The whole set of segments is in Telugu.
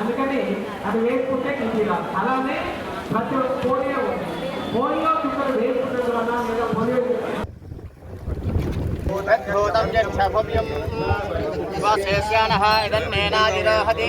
అందుకని అది వేసుకుంటే ఇది రాదు అలానే ప్రతి ఒక్క పోలియో పోలియో చుక్కలు వేసుకున్నందు వలన లేదా పోలియో భూతం జక్షభవ్యం శ్వాసేస్యానః ఇదన్నేనాదిరోహతి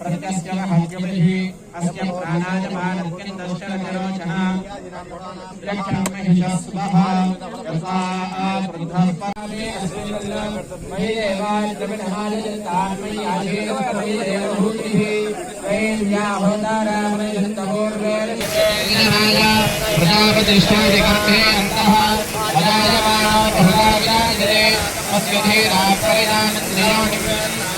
प्रत्यस्य हव्यभिः अस्य प्राणायमानक्यं दशरथरोचना यक्षामहिषस्वः यथा प्रजापतिष्ठादिकर्ते अन्तः वदायमाना बहुधा विराजते अस्य धीरा परिणामन्द्रियाणि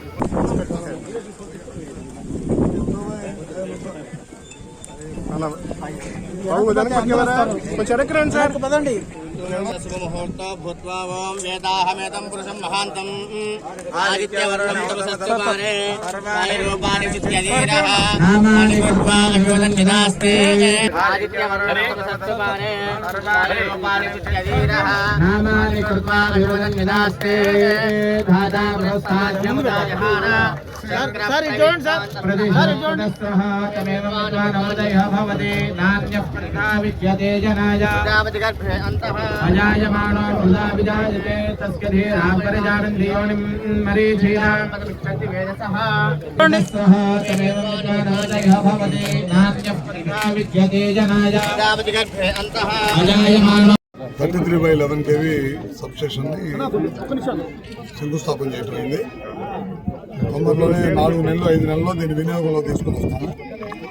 ఓం సమానాం ప్రేమత్వామి భవేత్వం శుభముహూర్తో భూత్వా ఓం వేదాహమేతం పురుషం మహాంతం నామాని కృత్వా దాదా సార్ చూడండి సార్. సార్ అజాయమానో వృధా విజాయతే తస్య ధీరాం పరిజానందియోనిం మరీచీనాం సహ తమేవ విద్వానోదయః భవతి నాణ్యపరిణా విద్యతే జనాయ. అజాయమానో thirty three by eleven KV సబ్స్టేషన్ని శంకుస్థాపన చేయడం అయింది. తొందరలోనే నాలుగు నెలలు ఐదు నెలల్లో దీన్ని వినియోగంలో తీసుకుని వస్తాము.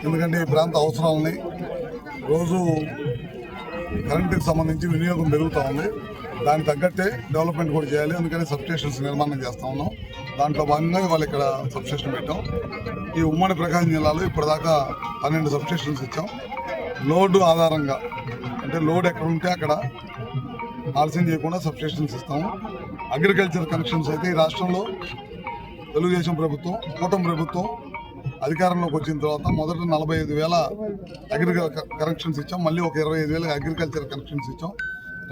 ఎందుకంటే ఈ ప్రాంత అవసరాలని రోజు కరెంటుకి సంబంధించి వినియోగం పెరుగుతూ ఉంది. దానికి తగ్గట్టే డెవలప్మెంట్ కూడా చేయాలి. అందుకని సబ్స్టేషన్స్ నిర్మాణం చేస్తా ఉన్నాం. దాంట్లో భాగంగా ఇవాళ ఇక్కడ సబ్స్టేషన్ పెట్టాం. ఈ ఉమ్మడి ప్రకాశం జిల్లాలో ఇప్పటిదాకా పన్నెండు సబ్స్టేషన్స్ ఇచ్చాం. లోడ్ ఆధారంగా అంటే లోడ్ ఎక్కడ ఉంటే అక్కడ ఆలస్యం చేయకుండా సబ్స్టేషన్స్ ఇస్తాము. అగ్రికల్చర్ కనెక్షన్స్ అయితే ఈ రాష్ట్రంలో తెలుగుదేశం ప్రభుత్వం కూటమి ప్రభుత్వం అధికారంలోకి వచ్చిన తర్వాత మొదట నలభై ఐదు వేల అగ్రికల్చర్ కనెక్షన్స్ ఇచ్చాం. మళ్ళీ ఒక ఇరవై ఐదు వేల అగ్రికల్చర్ కనెక్షన్స్ ఇచ్చాం.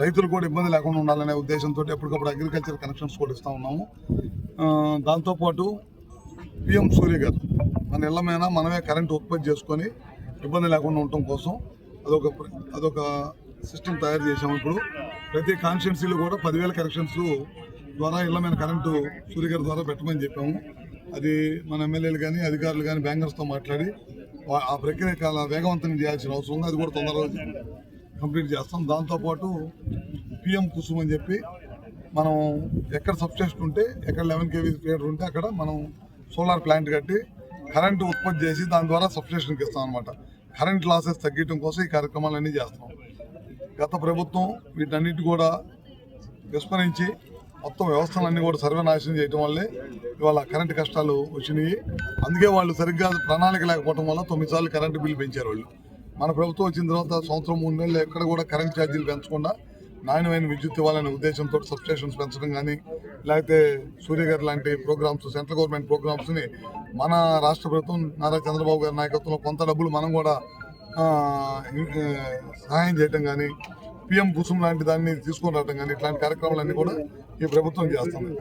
రైతులు కూడా ఇబ్బంది లేకుండా ఉండాలనే ఉద్దేశంతో ఎప్పటికప్పుడు అగ్రికల్చర్ కనెక్షన్స్ కూడా ఇస్తూ ఉన్నాము. దాంతోపాటు పిఎం సూర్య గారు మన ఇళ్ళ మీద మనమే కరెంట్ ఉత్పత్తి చేసుకొని ఇబ్బంది లేకుండా ఉండటం కోసం అదొక ప్ర- అదొక సిస్టమ్ తయారు చేసాము ఇప్పుడు. ప్రతి కాన్స్టిట్యున్సీలో కూడా పదివేల కనెక్షన్స్ ద్వారా ఇళ్ళ కరెంటు సూర్యగారి ద్వారా పెట్టమని చెప్పాము. అది మన ఎమ్మెల్యేలు కానీ అధికారులు కానీ బ్యాంకర్స్తో మాట్లాడి ఆ ప్రక్రియ చాలా వేగవంతం చేయాల్సిన అవసరం ఉంది. అది కూడా తొందరగా కంప్లీట్ చేస్తాం. దాంతోపాటు పిఎం కుసుమ్ అని చెప్పి మనం ఎక్కడ సబ్స్టేషన్ ఉంటే ఎక్కడ లెవెన్ కేవీ ఫీడర్ ఉంటే అక్కడ మనం సోలార్ ప్లాంట్ కట్టి కరెంటు ఉత్పత్తి చేసి దాని ద్వారా సబ్స్టేషన్కి ఇస్తాం అనమాట కరెంట్ లాసెస్ తగ్గించడం కోసం ఈ కార్యక్రమాలన్నీ చేస్తాం గత ప్రభుత్వం వీటన్నిటి కూడా విస్మరించి మొత్తం వ్యవస్థలన్నీ కూడా సర్వనాశనం చేయడం వల్లే ఇవాళ కరెంటు కష్టాలు వచ్చినాయి. అందుకే వాళ్ళు సరిగ్గా ప్రణాళిక లేకపోవడం వల్ల తొమ్మిది సార్లు కరెంటు బిల్లు పెంచారు వాళ్ళు. మన ప్రభుత్వం వచ్చిన తర్వాత సంవత్సరం మూడు నెలలు ఎక్కడ కూడా కరెంట్ ఛార్జీలు పెంచకుండా నాణ్యమైన విద్యుత్ ఇవ్వాలనే ఉద్దేశంతో సబ్స్టేషన్స్ పెంచడం కానీ లేకపోతే సూర్యగారి లాంటి ప్రోగ్రామ్స్ సెంట్రల్ గవర్నమెంట్ ప్రోగ్రామ్స్ని మన రాష్ట్ర ప్రభుత్వం నారా చంద్రబాబు గారి నాయకత్వంలో కొంత డబ్బులు మనం కూడా సహాయం చేయటం కానీ పిఎం కుసుమ్ లాంటి దాన్ని తీసుకొని రావడం కానీ ఇట్లాంటి కార్యక్రమాలన్నీ కూడా ఈ ప్రభుత్వం చేస్తుంది.